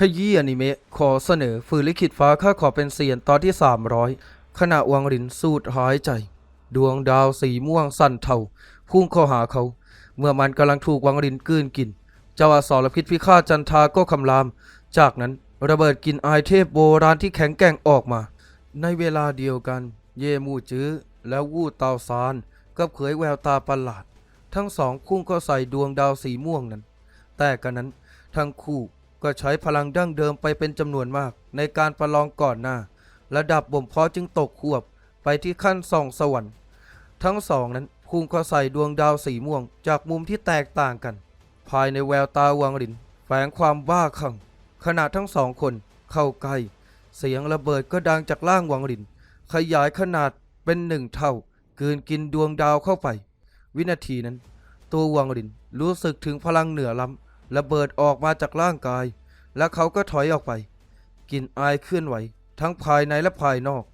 ขยี้อนิเมะขอเสนอฝืนลิขิตฟ้าข้าขอเป็นเซียนตอนที่ 300 ขณะวังรินสูดหายใจ ดวงดาวสีม่วงสั่นเทาพุ่งเข้าหาเขา เมื่อมันกำลังถูกวังรินกืนกิน เจ้าอสรพิษพิฆาตจันทาก็คำราม จากนั้นระเบิดกินอายเทพโบราณที่แข็งแกร่งออกมา ในเวลาเดียวกัน เยมูจื้อและวู่เตาซานกับเขยแววตาประหลาด ทั้งสองพุ่งเข้าใส่ดวงดาวสีม่วงนั้น แต่กันนั้นทั้งคู่ ก็ใช้พลังดั้งเดิมไปเป็นจำนวนมาก ในการประลองก่อนหน้า ระดับบ่มเพาะจึงตกควบไปที่ขั้นส่องสวรรค์ ทั้งสองนั้นพุ่งเข้าใส่ดวงดาวสีม่วง จากมุมที่แตกต่างกัน ภายในแววตาวังรินแฝงความบ้าคลั่งขณะทั้งสองคนเข้าใกล้เสียงระเบิดก็ดังจากล่างวังริน ขยายขนาดเป็นหนึ่งเท่ากลืนกินดวงดาวเข้าไป วินาทีนั้น ตัววังรินรู้สึกถึงพลังเหนือล้ำ ระเบิดออกมาจากร่างกาย และเขาก็ถอยออกไปกลินอายเคลื่อนไหว ทั้งภายในและภายนอก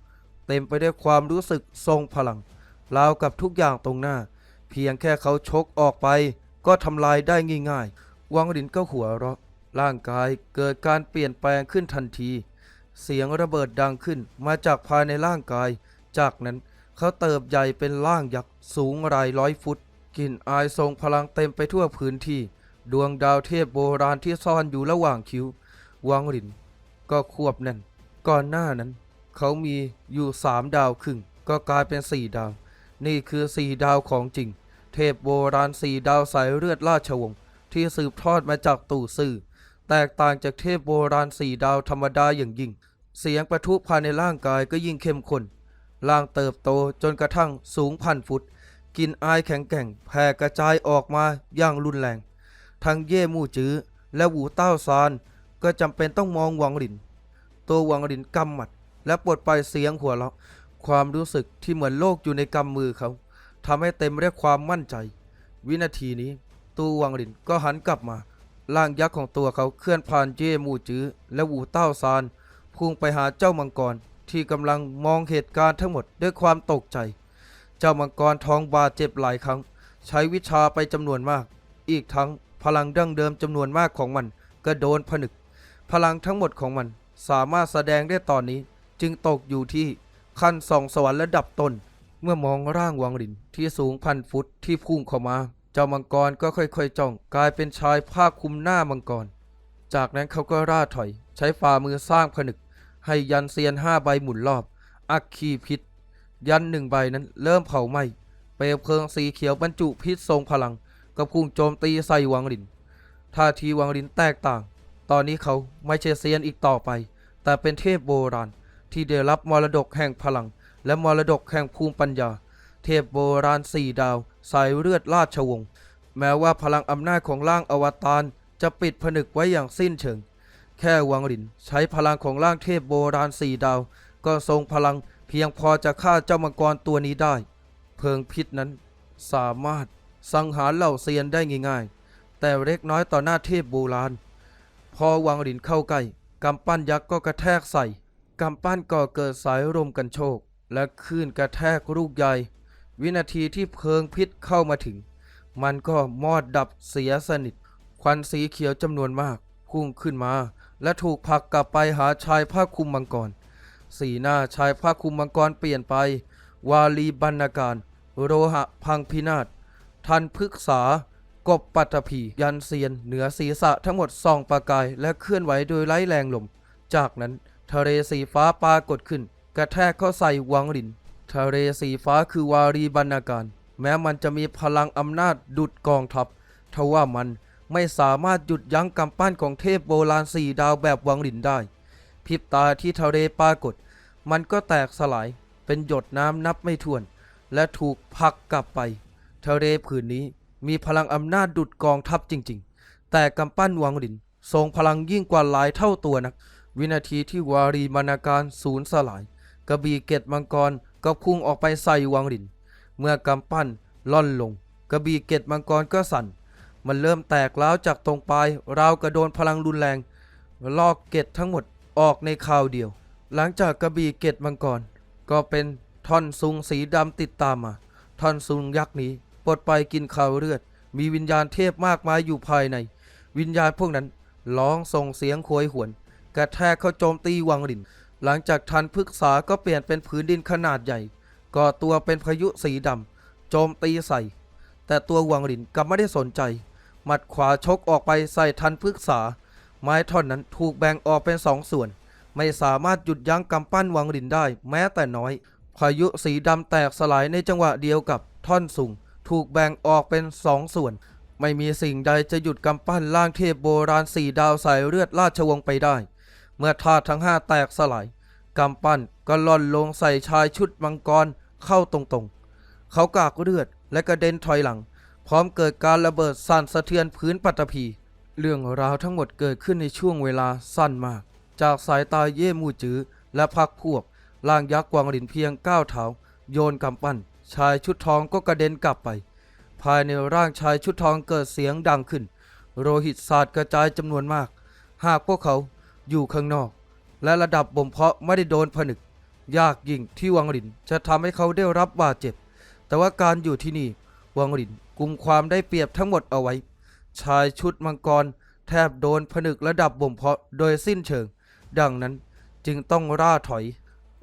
เต็มไปด้วยความรู้สึกทรงพลังราวกับทุกอย่างตรงหน้า เพียงแค่เขาชกออกไป ก็ทำลายได้ง่ายๆ วังรินก็หัวเราะ ร่างกายเกิดการเปลี่ยนแปลงขึ้นทันที เสียงระเบิดดังขึ้นมาจากภายในร่างกาย จากนั้นเขาเติบใหญ่เป็นร่างยักษ์สูงรายร้อยฟุตกลิ่นอายทรงพลังเต็มไปทั่วพื้นที่ ดวงดาวเทพโบราณที่ซ่อนอยู่ระหว่างคิ้ว วังริน ก็ควบแน่น ก่อนหน้านั้น เขามีอยู่สามดาวครึ่ง ก็กลายเป็นสี่ดาว นี่คือสี่ดาวของจริง เทพโบราณสี่ดาวสายเลือดราชวงศ์ที่สืบทอดมาจากตู่ซื่อ แตกต่างจากเทพโบราณสี่ดาวธรรมดาอย่างยิ่ง เสียงประทุภายในร่างกายก็ยิ่งเข้มข้น ร่างเติบโตจนกระทั่งสูงพันฟุต กินอายแข็งแกร่งแผ่กระจายออกมาอย่างรุนแรง ทั้งเย่มู่จื้อและหูเต้าซานก็จำเป็นต้องมองหวังหลิน ตัวหวังหลินกำหมัด และปลดปล่อยเสียงหัวเราะความรู้สึกที่เหมือนโลกอยู่ในกำมือเขาทำให้เต็มไปด้วยความมั่นใจ วินาทีนี้ตัววังหลินก็หันกลับมา ร่างยักษ์ของตัวเขาเคลื่อนผ่านเย่มู่จื้อและหูเต้าซานพุ่งไปหาเจ้ามังกรที่กำลังมองเหตุการณ์ทั้งหมดด้วยความตกใจ เจ้ามังกรทองบาดเจ็บหลายครั้ง ใช้วิชาไปจำนวนมาก อีกทั้ง พลังดั้งเดิมจำนวนมากของมันก็โดนผนึก พลังทั้งหมดของมันสามารถแสดงได้ตอนนี้ จึงตกอยู่ที่ขั้นส่องสวรรค์ระดับต้น เมื่อมองร่างวังรินที่สูงพันฟุตที่พุ่งเข้ามา เจ้ามังกรก็ค่อยๆจ้อง กลายเป็นชายผ้าคลุมหน้ามังกร จากนั้นเขาก็ร่าถอย ใช้ฝ่ามือสร้างผนึก ให้ยันเซียนห้าใบหมุนรอบ อัคคีพิษ ยันหนึ่งใบนั้นเริ่มเผาไหม้เปลวเพลิงสีเขียวบรรจุพิษทรงพลัง กับพุ่งโจมตีใส่วังรินท่าทีวังรินแตกต่าง ตอนนี้เขาไม่ใช่เซียนอีกต่อไป แต่เป็นเทพโบราณ ที่ได้รับมรดกแห่งพลัง และมรดกแห่งภูมิปัญญา เทพโบราณสี่ดาวสายเลือดราชวงศ์แม้ว่าพลังอำนาจของร่างอวตารจะปิดผนึกไว้อย่างสิ้นเชิง แค่วังรินใช้พลังของร่างเทพโบราณสี่ดาว ก็ทรงพลังเพียงพอจะฆ่าเจ้ามังกรตัวนี้ได้ เพลิงพิษนั้นสามารถ สังหารเหล่าเซียนได้ง่ายๆ แต่เล็กน้อยต่อหน้าเทพโบราณ พอวังรินเข้าใกล้กำปั้นยักษ์ก็กระแทกใส่กำปั้นก่อเกิดสายลมกันโชก และคลื่นกระแทกลูกใหญ่ วินาทีที่เพลิงพิษเข้ามาถึง มันก็มอดดับเสียสนิท ควันสีเขียวจำนวนมาก พุ่งขึ้นมา และถูกผลักกลับไปหาชายผ้าคลุมมังกร สีหน้าชายผ้าคลุมมังกรเปลี่ยนไป วาลีบรรณาการ โรหะพังพินาศ ทันพฤกษากบปัตภียันเซียน เหนือศีรษะทั้งหมดส่องประกายและเคลื่อนไหวโดยไร้แรงลม จากนั้นทะเลสีฟ้าปรากฏขึ้น กระแทกเข้าใส่วังลินทะเลสีฟ้าคือวารีบรรณาการ แม้มันจะมีพลังอำนาจดุดกองทัพทว่ามันไม่สามารถหยุดยั้งกำปั้นของเทพโบราณสี่ดาวแบบวังลินได้พริบตาที่ทะเลปรากฏ มันก็แตกสลายเป็นหยดน้ำนับไม่ถ้วน และถูกผักกลับไป ทะเลผืนนี้มีพลังอำนาจดุดกองทัพจริง ๆ แต่กำปั้นวังลินทรงพลังยิ่งกว่าหลายเท่าตัวนัก วินาทีที่วารีมรรณาการสูญสลาย กระบี่เกตมังกรก็พุ่งออกไปใส่วังลิน เมื่อกำปั้นล่อนลง กระบี่เกตมังกรก็สั่น มันเริ่มแตกร้าวจากตรงปลายราวกระโดนพลังรุนแรง ลอกเกตทั้งหมดออกในคราวเดียว หลังจากกระบี่เกตมังกร ก็เป็นท่อนซุงสีดำติดตามมา ท่อนซุงยักษ์นี้ ปลดไปกินข่าวเลือด มีวิญญาณเทพมากมายอยู่ภายใน วิญญาณพวกนั้นร้องส่งเสียงโหยหวน กระแทกเข้าโจมตีวังหลิน หลังจากทันพฤกษาก็เปลี่ยนเป็นผืนดินขนาดใหญ่ ก่อตัวเป็นพายุสีดำโจมตีใส่ แต่ตัววังหลินกลับไม่ได้สนใจ หมัดขวาชกออกไปใส่ทันพฤกษา ไม้ท่อนนั้นถูกแบ่งออกเป็นสองส่วน ไม่สามารถหยุดยั้งกำปั้นวังหลินได้แม้แต่น้อย พายุสีดำแตกสลายในจังหวะเดียวกับท่อนสูง ถูกแบ่งออกเป็นสองส่วน ไม่มีสิ่งใดจะหยุดกำปั้นล่างเทพโบราณสี่ดาวสายเลือดราชวงศ์ไปได้ เมื่อธาตุทั้งห้าแตกสลายกำปั้นก็ล่อนลงใส่ชายชุดมังกรเข้าตรงๆ เขากากเลือดและกระเด็นถอยหลัง พร้อมเกิดการระเบิดสั่นสะเทือนพื้นปัตตภีเรื่องราวทั้งหมดเกิดขึ้นในช่วงเวลาสั้นมาก จากสายตาเย่มูจือและพักพวกล่างยักษ์กวางหลินเพียงก้าวเท้าโยนกำปั้น ชายชุดทองก็กระเด็นกลับไป ภายในร่างชายชุดทองเกิดเสียงดังขึ้นโรหิตสาดกระจายจำนวนมาก หากพวกเขาอยู่ข้างนอก และระดับบ่มเพาะไม่ได้โดนผนึก ยากยิ่งที่วังหลินจะทำให้เขาได้รับบาดเจ็บ แต่ว่าการอยู่ที่นี่วังหลินกุมความได้เปรียบทั้งหมดเอาไว้ ชายชุดมังกรแทบโดนผนึกระดับบ่มเพาะโดยสิ้นเชิง ดังนั้นจึงต้องร่าถอย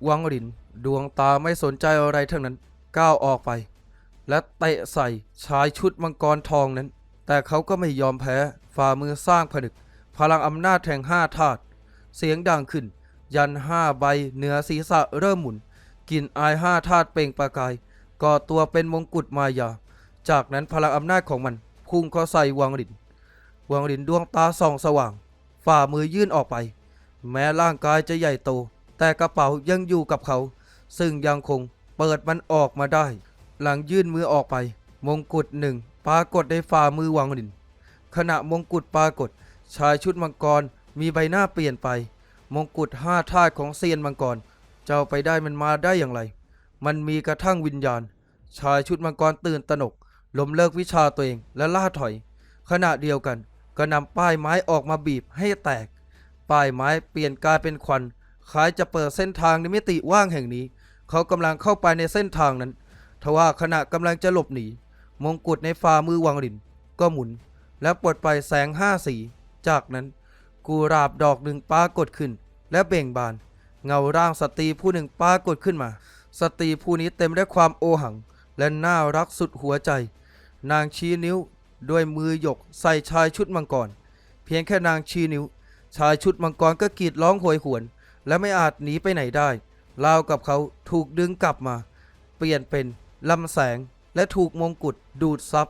วังหลินดวงตาไม่สนใจอะไรทั้งนั้น ก้าวออกไป และเตะใส่ชายชุดมังกรทองนั้น แต่เขาก็ไม่ยอมแพ้ฝ่ามือสร้างผนึก พลังอำนาจแห่งห้าธาตุเสียงดังขึ้น ยันห้าใบเหนือศีรษะเริ่มหมุนกลิ่นอายห้าธาตุเปล่งประกายก่อตัวเป็นมงกุฎมายา จากนั้นพลังอำนาจของมัน พุ่งเข้าใส่วังหลินวังหลินดวงตาส่องสว่าง ฝ่ามือยื่นออกไป แม้ร่างกายจะใหญ่โต แต่กระเป๋ายังอยู่กับเขา ซึ่งยังคง เปิดมันออกมาได้ หลังยื่นมือออกไป มงกุฎหนึ่งปรากฏในฝ่ามือวังหลิน ขณะมงกุฎปรากฏ ชายชุดมังกรมีใบหน้าเปลี่ยนไป มงกุฎห้าธาตุของเซียนมังกร เจ้าไปได้มันมาได้อย่างไร มันมีกระทั่งวิญญาณ ชายชุดมังกรตื่นตระหนกล้มเลิกวิชาตัวเองและล่าถอย ขณะเดียวกัน ก็นำป้ายไม้ออกมาบีบให้แตก ป้ายไม้เปลี่ยนกลายเป็นควันคล้ายจะเปิดเส้นทางในมิติว่างแห่งนี้ เขากำลังเข้าไปในเส้นทางนั้น ทว่าขณะกำลังจะหลบหนี มงกุฎในฝ่ามือวังหลิน ก็หมุน และปลดปล่อยแสงห้าสี จากนั้น กูราบดอกหนึ่งปรากฏขึ้น และเบ่งบาน เงาร่างสตรีผู้หนึ่งปรากฏขึ้นมา สตรีผู้นี้เต็มด้วยความโอหัง และน่ารักสุดหัวใจ นางชี้นิ้วด้วยมือหยกใส่ชายชุดมังกร เพียงแค่นางชี้นิ้ว ชายชุดมังกรก็กรีดร้องโหยหวน และไม่อาจหนีไปไหนได้ราวกับเขา ถูกดึงกลับมา เปลี่ยนเป็นลำแสงและถูกมงกุฎดูดซับ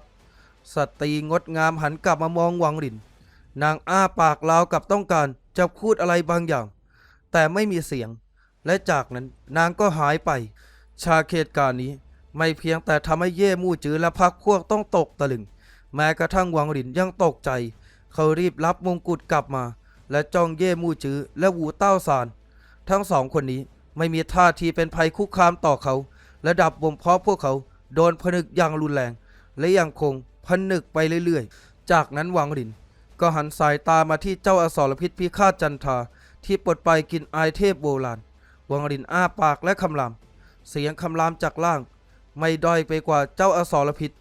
สตรีงดงามหันกลับมามองวังหลิน นางอ้าปากราวกับต้องการจะพูดอะไรบางอย่าง แต่ไม่มีเสียง และจากนั้นนางก็หายไป ชาเขตการณ์นี้ไม่เพียงแต่ทำให้เย่มู่จือและพักพวกต้องตกตะลึง แม้กระทั่งวังหลินยังตกใจ เขารีบรับมงกุฎกลับมา และจ้องเย่มู่จือและหูเต้าซาน ทั้งสองคนนี้ ไม่มีท่าทีเป็นภัยคุกคามต่อเขาระดับบ่มเพาะพวกเขาโดนผนึกอย่างรุนแรง และยังคงผนึกไปเรื่อยๆ จากนั้นวังหลิน ก็หันสายตามาที่เจ้าอสรพิษพิฆาตจันทราที่ปลดไปกินไอายเทพโบราณวังหลินอ้าปากและคำราม เสียงคำรามจากล่าง ไม่ด้อยไปกว่าเจ้าอสรพิษ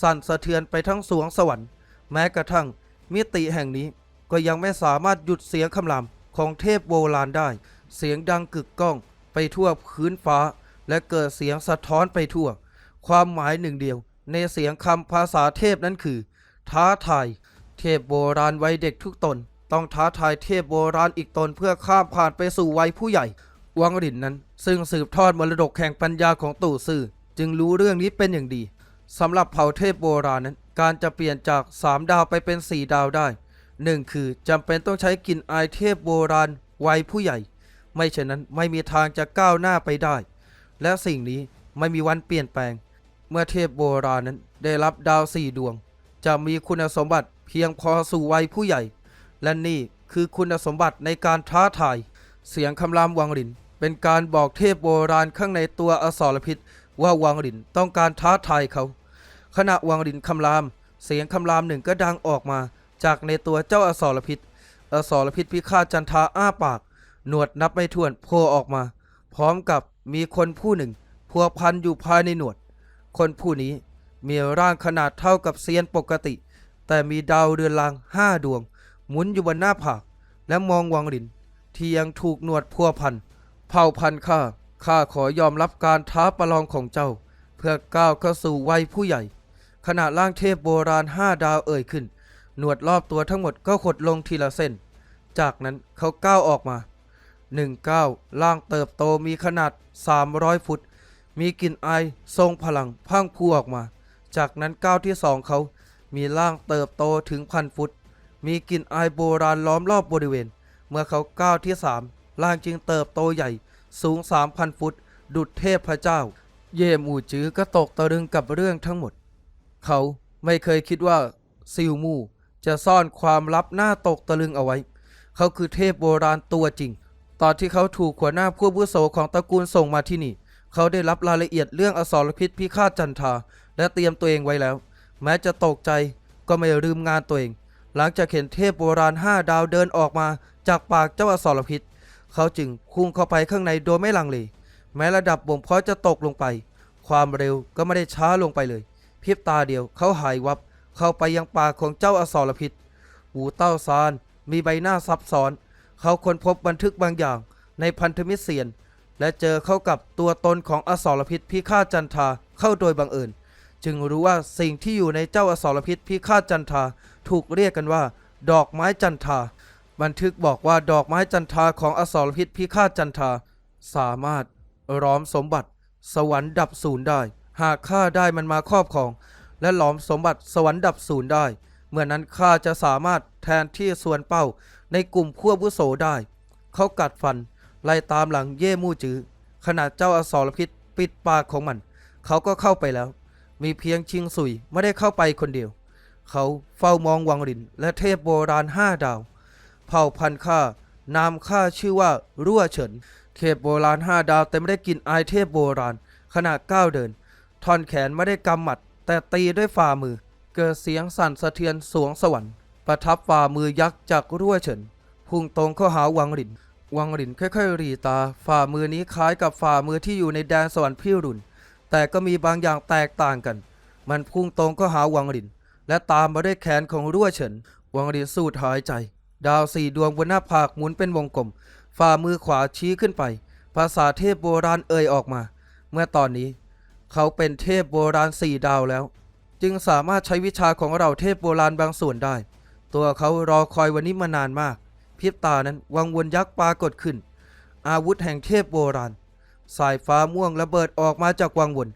สั่นสะเทือนไปทั้งสวงสวรรค์ แม้กระทั่งมิติแห่งนี้ก็ยังไม่สามารถหยุดเสียงคำรามของเทพโบราณได้ เสียงดังกึกก้อง ไปทั่วพื้นฟ้า และเกิดเสียงสะท้อนไปทั่ว ความหมายหนึ่งเดียว ในเสียงคำภาษาเทพนั้นคือ ท้าทาย เทพโบราณวัยเด็กทุกตน ต้องท้าทายเทพโบราณอีกตนเพื่อข้ามผ่านไปสู่วัยผู้ใหญ่ วังหลินนั้น ซึ่งสืบทอดมรดกแห่งปัญญาของตู่ซื่อจึงรู้เรื่องนี้เป็นอย่างดีสำหรับเผ่าเทพโบราณนั้น การจะเปลี่ยนจาก 3 ดาวไปเป็น 4 ดาวได้หนึ่งคือจำเป็นต้องใช้กลิ่นอายเทพโบราณวัยผู้ใหญ่ ไม่เช่นนั้นไม่มีทางจะก้าวหน้าไปได้ และสิ่งนี้ไม่มีวันเปลี่ยนแปลง เมื่อเทพโบราณนั้นได้รับดาวสี่ดวง จะมีคุณสมบัติเพียงพอสู่วัยผู้ใหญ่ และนี่คือคุณสมบัติในการท้าทาย เสียงคำรามวังหลิน เป็นการบอกเทพโบราณข้างในตัวอสรพิษ ว่าวังหลินต้องการท้าทายเขา ขณะวังหลินคำราม เสียงคำรามหนึ่งก็ดังออกมา จากในตัวเจ้าอสรพิษ อสรพิษพิฆาตจันทาอ้าปาก หนวดนับไม่ถ้วนโผล่ออกมา พร้อมกับมีคนผู้หนึ่งพัวพันอยู่ภายในหนวด คนผู้นี้มีร่างขนาดเท่ากับเซียนปกติ แต่มีดาวเรือนลางห้าดวง หมุนอยู่บนหน้าผาก และมองวังหลินที่ยังถูกหนวดพัวพันเผ่าพันข้าข้าขอยอมรับการท้าประลองของเจ้า เพื่อก้าวเข้าสู่วัยผู้ใหญ่ ขณะร่างเทพโบราณห้าดาวเอ่ยขึ้น หนวดรอบตัวทั้งหมดก็ขดลงทีละเส้น จากนั้นเขาก้าวออกมา หนึ่งก้าวร่างเติบโตมีขนาด 300 ฟุต มีกลิ่นอายทรงพลังพังพูออกมา จากนั้นก้าวที่สองเขา มีร่างเติบโตถึงพันฟุต มีกลิ่นอายโบราณล้อมรอบบริเวณ เมื่อเขาก้าวที่สามร่างจึงเติบโตใหญ่สูง 3,000 ฟุต ดุจเทพพระเจ้า เย่หมู่จื้อก็ตกตะลึงกับเรื่องทั้งหมด เขาไม่เคยคิดว่าซิลมู่จะซ่อนความลับหน้าตกตะลึงเอาไว้ เขาคือเทพโบราณตัวจริง ตอนที่เขาถูกหัวหน้าผู้อาวุโสของตระกูลส่งมาที่นี่ เขาได้รับรายละเอียดเรื่องอสรพิษพิฆาตจันทราและเตรียมตัวเองไว้แล้ว แม้จะตกใจก็ไม่ลืมงานตัวเอง หลังจากเห็นเทพโบราณห้าดาวเดินออกมาจากปากเจ้าอสรพิษ เขาจึงพุ่งเข้าไปข้างในโดยไม่ลังเล แม้ระดับบ่มเพาะจะตกลงไป ความเร็วก็ไม่ได้ช้าลงไปเลยเพริบตาเดียวเขาหายวับ เข้าไปยังปากของเจ้าอสรพิษ หูเต้าซานมีใบหน้าซับซ้อน เขาค้นพบบันทึกบางอย่างในพันธมิตรเสียน และเจอเข้ากับตัวตนของอสรพิษพิฆาตจันทาเข้าโดยบังเอิญจึงรู้ว่าสิ่งที่อยู่ในเจ้าอสรพิษพิฆาตจันทาถูกเรียกกันว่า ดอกไม้จันทา บันทึกบอกว่าดอกไม้จันทาของอสรพิษพิฆาตจันทา สามารถล้อมสมบัติ สวรรค์ดับศูนย์ได้ หากข้าได้มันมาครอบครอง และหลอมสมบัติสวรรค์ดับศูนย์ได้ เมื่อนั้นข้าจะสามารถแทนที่ส่วนเป้า ในกลุ่มขั้วบุโสได้ เขากัดฟัน ไล่ตามหลังเย่มู่จือขณะเจ้าอสรพิษปิดปากของมัน เขาก็เข้าไปแล้ว มีเพียงชิงสุยไม่ได้เข้าไปคนเดียว เขาเฝ้ามองวังรินและเทพโบราณห้าดาว เผ่าพันธุ์ข้านามข้าชื่อว่ารั่วเฉิน เทพโบราณห้าดาวแต่ไม่ได้กินอายเทพโบราณ ขณะก้าวเดินท่อนแขนไม่ได้กำหมัด แต่ตีด้วยฝ่ามือ เกิดเสียงสั่นสะเทือนสวงสวรรค์ ประทับฝ่ามือยักษ์จากรั่วเฉินพุ่งตรงเข้าหาวังหลิน วังหลินค่อยๆรีตา ฝ่ามือนี้คล้ายกับฝ่ามือที่อยู่ในแดนสวรรค์พิรุณแต่ก็มีบางอย่างแตกต่างกัน มันพุ่งตรงเข้าหาวังหลิน และตามมาด้วยแขนของรั่วเฉิน วังหลินสูดหายใจ ดาวสี่ดวงบนหน้าผากหมุนเป็นวงกลม ฝ่ามือขวาชี้ขึ้นไป ภาษาเทพโบราณเอ่ยออกมา เมื่อตอนนี้ เขาเป็นเทพโบราณสี่ดาวแล้ว จึงสามารถใช้วิชาของเราเทพโบราณบางส่วนได้ ตัวเขารอคอยวันนี้มานานมากพิบตานั้นวังวนยักษ์ปรากฏขึ้น อาวุธแห่งเทพโบราณ สายฟ้าม่วงระเบิดออกมาจากวังวน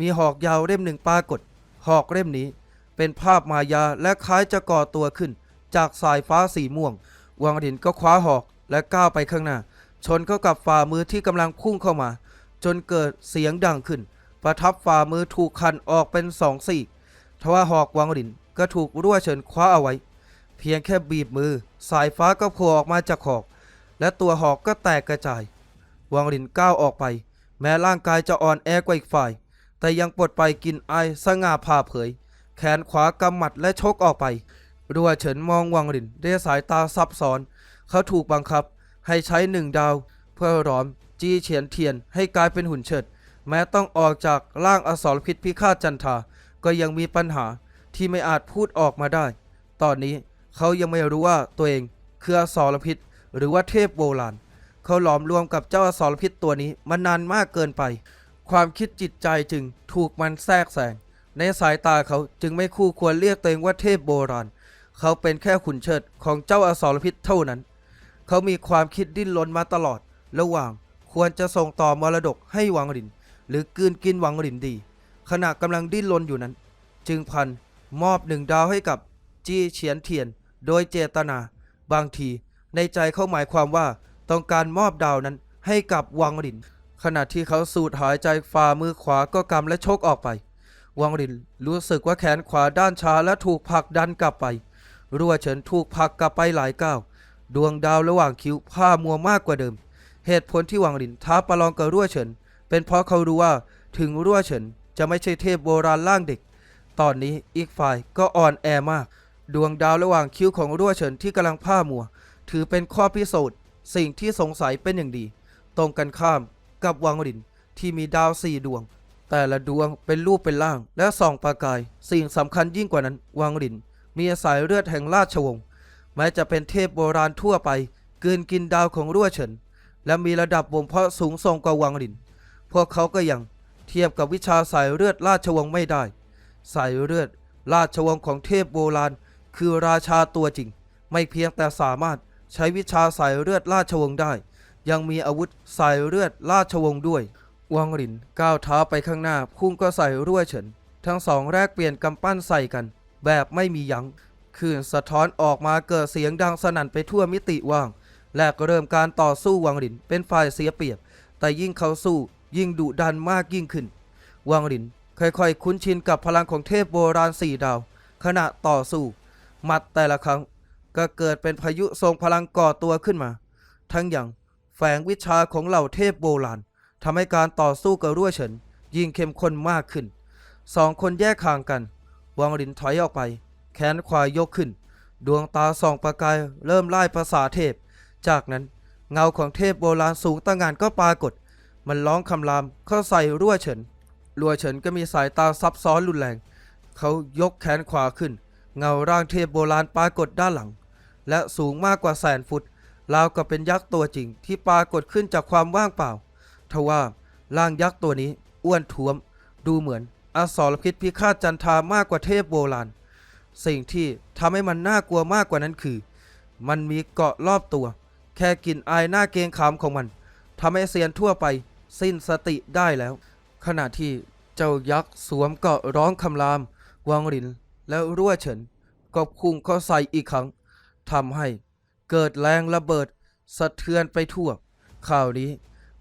มีหอกยาวเล่มหนึ่งปรากฏ หอกเล่มนี้ เป็นภาพมายาและคล้ายจะก่อตัวขึ้น จากสายฟ้าสีม่วง วังดินก็คว้าหอกและก้าวไปข้างหน้า ชนเข้ากับฝ่ามือที่กำลังพุ่งเข้ามา จนเกิดเสียงดังขึ้น ประทับฝ่ามือถูกคันออกเป็นสองสี่ทว่าหอกวังดินก็ถูกรั่วเฉินคว้าเอาไว้ เพียงแค่บีบมือ สายฟ้าก็โผล่ออกมาจากหอก และตัวหอกก็แตกกระจาย วังลินก้าวออกไป แม้ร่างกายจะอ่อนแอกว่าอีกฝ่าย แต่ยังปลดไปกินไอสง่าผ่าเผย แขนขวากำหมัดและชกออกไปรัวเฉินมองวังลินด้วยสายตาซับซ้อน เขาถูกบังคับ ให้ใช้หนึ่งดาว เพื่อหลอม จี้เฉียนเทียนให้กลายเป็นหุ่นเชิด แม้ต้องออกจากร่างอสรพิษพิฆาตจันทา ก็ยังมีปัญหาที่ไม่อาจพูดออกมาได้ ตอนนี้ เขายังไม่รู้ว่าตัวเองคืออสรพิษ หรือว่าเทพโบราณเขาหลอมรวมกับเจ้าอสรพิษตัวนี้มานานมากเกินไป ความคิดจิตใจจึงถูกมันแทรกแซงในสายตาเขาจึงไม่คู่ควรเรียกตัวเองว่าเทพโบราณ เขาเป็นแค่ขุนเชิดของเจ้าอสรพิษเท่านั้น เขามีความคิดดิ้นรนมาตลอด ระหว่างควรจะส่งต่อมรดกให้วังริน หรือกืนกินวังรินดี ขณะกำลังดิ้นรนอยู่นั้น จึงพันมอบหนึ่งดาวให้กับจี้เฉียนเทียน โดยเจตนา บางทีในใจเขาหมายความว่าต้องการมอบดาวนั้นให้กับวังริน ขณะที่เขาสูดหายใจฝ่ามือขวาก็กำและชกออกไป วังรินรู้สึกว่าแขนขวาด้านชาและถูกผลักดันกลับไป รั่วเฉินถูกผลักกลับไปหลายก้าว ดวงดาวระหว่างคิ้วผ้ามัวมากกว่าเดิม เหตุผลที่วังลินท้าประลองกับรั่วเฉิน เป็นเพราะเขารู้ว่าถึงรั่วเฉินจะไม่ใช่เทพโบราณร่างเด็ก ตอนนี้อีกฝ่ายก็อ่อนแอมาก ดวงดาวระหว่างคิ้วของรั่วเฉินที่กำลังผ้ามัว ถือเป็นข้อพิสูจน์สิ่งที่สงสัยเป็นอย่างดี ตรงกันข้ามกับวังลินที่มีดาวสี่ดวง แต่ละดวงเป็นรูปเป็นร่าง และส่องประกาย สิ่งสำคัญยิ่งกว่านั้น วังลิน มีสายเลือดแห่งราชวงศ์แม้จะเป็นเทพโบราณทั่วไปกืนกินดาวของรั่วเฉิน และมีระดับบ่มเพาะสูงส่งกว่าวังหลิน พวกเขาก็ยังเทียบกับวิชาสายเลือดราชวงศ์ไม่ได้ สายเลือดราชวงศ์ของเทพโบราณ คือราชาตัวจริง ไม่เพียงแต่สามารถใช้วิชาสายเลือดราชวงศ์ได้ ยังมีอาวุธสายเลือดราชวงศ์ด้วยวังหลินก้าวเท้าไปข้างหน้าพุ่งก็ใส่รั่วเฉิน ทั้งสองแรกเปลี่ยนกำปั้นใส่กัน แบบไม่มียัง้งคลื่นสะท้อนออกมาเกิดเสียงดังสนั่นไปทั่วมิติว่าง และก็เริ่มการต่อสู้วังหลินเป็นฝ่ายเสียเปรียบ แต่ยิ่งเขาสู้ยิ่งดุดันมากยิ่งขึ้น วังหลินค่อยๆ คุ้นชินกับพลังของเทพโบราณสี่ดาว ขณะต่อสู้ หมัดแต่ละครั้ง ก็เกิดเป็นพายุทรงพลังก่อตัวขึ้นมา ทั้งอย่างแฝงวิชาของเหล่าเทพโบราณทำให้การต่อสู้กับรั่วเฉิน ยิ่งเข้มข้นมากขึ้น สองคนแยกห่างกันวังหลินถอยออกไป แขนขวายกขึ้น ดวงตาส่องประกายเริ่มไล่ภาษาเทพ จากนั้นเงาของเทพโบราณสูงตั้งงานก็ปรากฏ มันร้องคำรามเข้าใส่รั่วเฉินรั่วเฉินก็มีสายตาซับซ้อนรุนแรง เขายกแขนขวาขึ้น เงาร่างเทพโบราณปรากฏด้านหลัง และสูงมากกว่าแสนฟุตราวกับเป็นยักษ์ตัวจริงที่ปรากฏขึ้นจากความว่างเปล่า ทว่าร่างยักษ์ตัวนี้อ้วนท้วม ดูเหมือนอสรพิษพิฆาตจันทามากกว่าเทพโบราณ สิ่งที่ทำให้มันน่ากลัวมากกว่านั้นคือ มันมีเกาะรอบตัว แค่กลิ่นอายหน้าเกงขามของมันทำให้เซียนทั่วไปสิ้นสติได้แล้ว ขณะที่เจ้ายักษ์สวมเกาะร้องคำรามวางริน แล้วรั่วเฉินก็พุ่งเข้าใส่อีกครั้งทำให้เกิดแรงระเบิดสะเทือนไปทั่วข่าวนี้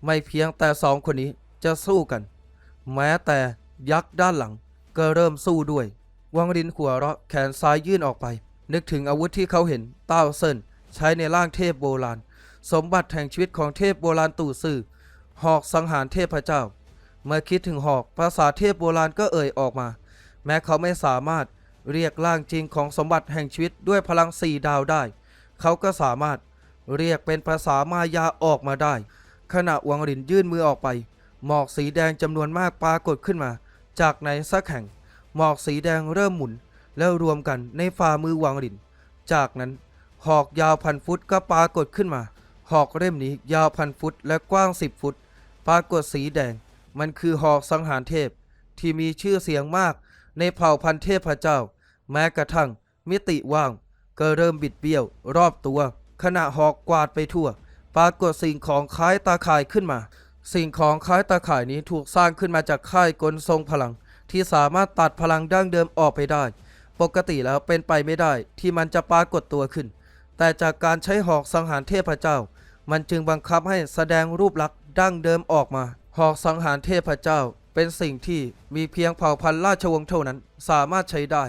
ไม่เพียงแต่สองคนนี้จะสู้กัน แม้แต่ยักษ์ด้านหลังก็เริ่มสู้ด้วย วังรินหัวเราะแขนซ้ายยื่นออกไป นึกถึงอาวุธที่เขาเห็นเต้าเซินใช้ในร่างเทพโบราณ สมบัติแห่งชีวิตของเทพโบราณตู่ซื่อ หอกสังหารเทพเจ้า เมื่อคิดถึงหอกภาษาเทพโบราณก็เอ่ยออกมา แม้เขาไม่สามารถ เรียกร่างจริงของสมบัติแห่งชีวิตด้วยพลังสี่ดาวได้ เขาก็สามารถเรียกเป็นภาษามายาออกมาได้ ขณะวังรินยื่นมือออกไป หมอกสีแดงจำนวนมากปรากฏขึ้นมา จากในสักแห่ง หมอกสีแดงเริ่มหมุน แล้วรวมกันในฝ่ามือวังริน จากนั้นหอกยาวพันฟุตก็ปรากฏขึ้นมา หอกเล่มนี้ยาวพันฟุตและกว้างสิบฟุต ปรากฏสีแดง มันคือหอกสังหารเทพที่มีชื่อเสียงมาก ในเผ่าพันธุ์เทพเจ้า แม้กระทั่ง มิติว่าง ก็เริ่มบิดเบี้ยว รอบตัว ขณะหอกกวาดไปทั่ว ปรากฏสิ่งของคล้ายตาข่ายขึ้นมา สิ่งของคล้ายตาข่ายนี้ถูกสร้างขึ้นมาจากค่ายกลทรงพลัง ที่สามารถตัดพลังดั้งเดิมออกไปได้ ปกติแล้วเป็นไปไม่ได้ที่มันจะปรากฏตัวขึ้น แต่จากการใช้หอกสังหารเทพเจ้า มันจึงบังคับให้แสดงรูปลักษณ์ดั้งเดิมออกมา หอกสังหารเทพเจ้า เป็นสิ่งที่มีเพียงเผ่าพันธุ์ราชวงศ์เท่านั้น สามารถใช้ได้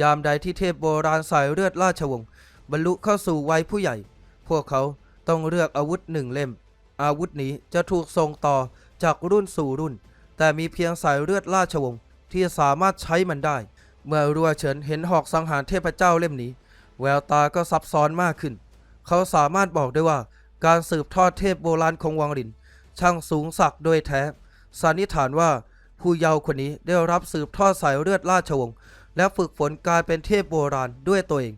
ยามใดที่เทพโบราณสายเลือดราชวงศ์บรรลุเข้าสู่วัยผู้ใหญ่ พวกเขาต้องเลือกอาวุธหนึ่งเล่ม อาวุธนี้จะถูกส่งต่อจากรุ่นสู่รุ่น แต่มีเพียงสายเลือดราชวงศ์ที่สามารถใช้มันได้ เมื่อรัวเฉินเห็นหอกสังหารเทพเจ้าเล่มนี้ แววตาก็ซับซ้อนมากขึ้น เขาสามารถบอกได้ว่าการสืบทอดเทพโบราณของวังริน ช่างสูงศักโดยแท้ สันนิษฐานว่าผู้เยาว์คนนี้ได้รับสืบทอดสายเลือดราชวงศ์และฝึกฝนการเป็นเทพโบราณด้วยตัวเอง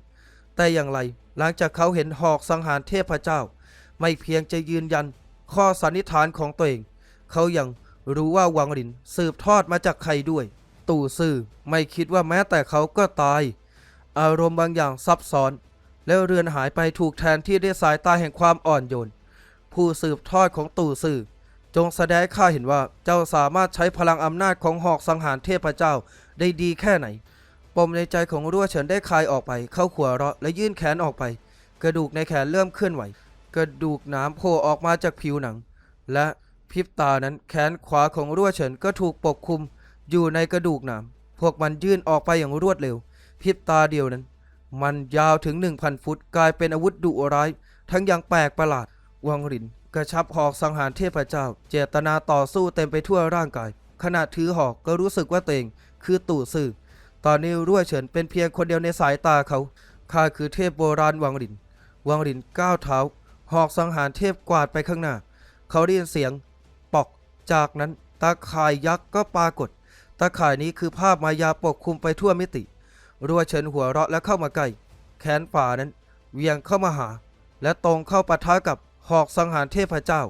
แต่อย่างไรหลังจากเขาเห็นหอกสังหารเทพเจ้า ไม่เพียงจะยืนยันข้อสันนิษฐานของตัวเอง เขายังรู้ว่าวังรินสืบทอดมาจากใครด้วย ตู่ซื่อไม่คิดว่าแม้แต่เขาก็ตาย อารมณ์บางอย่างซับซ้อน แล้วเรือนหายไปถูกแทนที่ด้วยสายตาแห่งความอ่อนโยน ผู้สืบทอดของตู่ซื่อ จงแสดงให้ข้าเห็นว่าเจ้าสามารถใช้พลังอำนาจของหอกสังหารเทพเจ้าได้ดีแค่ไหน ปมในใจของรั่วเฉินได้คลายออกไป เข้าขวาเราะและยื่นแขนออกไป กระดูกในแขนเริ่มเคลื่อนไหว กระดูกหนามโผล่ออกมาจากผิวหนัง และพริบตานั้นแขนขวาของรั่วเฉินก็ถูกปกคลุม อยู่ในกระดูกหนาม พวกมันยื่นออกไปอย่างรวดเร็วพริบตาเดียวนั้น มันยาวถึง 1,000 ฟุตกลายเป็นอาวุธดุร้าย ทั้งอย่างแปลกประหลาด วังริน กระชับหอกสังหารเทพเจ้า เจตนาต่อสู้เต็มไปทั่วร่างกาย ขณะถือหอกก็รู้สึกว่าตัวเองคือตู่ซื่อตอนนี้รั่วเฉินเป็นเพียงคนเดียวในสายตาเขาข้าคือเทพโบราณวังรินวังรินก้าวเท้า หอกสังหารเทพกวาดไปข้างหน้า เขาได้ยินเสียง ปอก จากนั้นตาข่ายยักษ์ก็ปรากฏตาข่ายนี้คือภาพมายาปกคลุมไปทั่วมิติ รัวเฉินหัวเราะและเข้ามาใกล้ แขนฝ่านั้นเวียงเข้ามาหา และตรงเข้าปะทะกับ หอกสังหารเทพเจ้า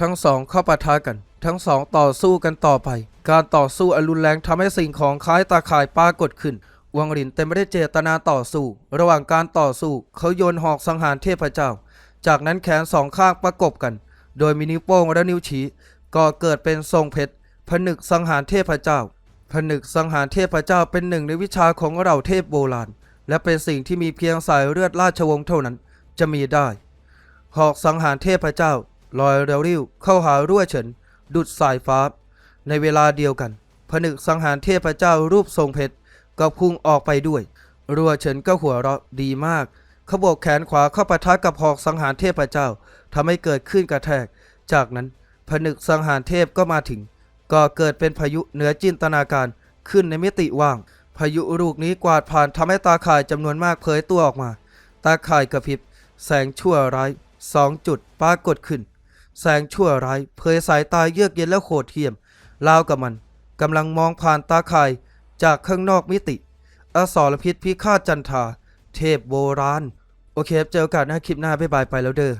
ทั้งสองเข้าปะทะกัน ทั้งสองต่อสู้กันต่อไป การต่อสู้อรุนแรงทำให้สิ่งของคล้ายตาข่ายปรากฏขึ้น วังหลินเต็มไปด้วยเจตนาต่อสู้ ระหว่างการต่อสู้เขาโยนหอกสังหารเทพเจ้า จากนั้นแขนสองข้างประกบกัน โดยมีนิ้วโป้งและนิ้วชี้ก็เกิดเป็นทรงเพชรผนึกสังหารเทพเจ้าผนึกสังหารเทพเจ้าเป็นหนึ่งในวิชาของเราเทพโบราณ และเป็นสิ่งที่มีเพียงสายเลือดราชวงศ์เท่านั้นจะมีได้ หอกสังหารเทพเจ้า ลอยเร็วริ้วเข้าหารั่วเฉิน ดุดสายฟ้า ในเวลาเดียวกัน ผนึกสังหารเทพเจ้ารูปทรงเพชรก็พุ่งออกไปด้วย รัวเฉินก็หัวเราะดีมากเขาโบกแขนขวาเข้าปะทะกับหอกสังหารเทพเจ้าทำให้เกิดขึ้นกระแทก จากนั้นผนึกสังหารเทพก็มาถึง ก็เกิดเป็นพายุเหนือจินตนาการขึ้นในมิติว่าง พายุลูกนี้กวาดผ่านทำให้ตาข่ายจำนวนมากเผยตัวออกมา ตาข่ายกระพริบ แสงชั่วร้าย สองจุดปรากฏขึ้น แสงชั่วร้ายเผยสายตาเยือกเย็นและโหดเหี้ยมราวกับมันกำลังมองผ่านตาข่ายจากข้างนอกมิติ อสรพิษพิฆาตจันทา เทพโบราณ โอเคครับเจอกันนะคลิปหน้าบ๊ายบายไปแล้วเด้อ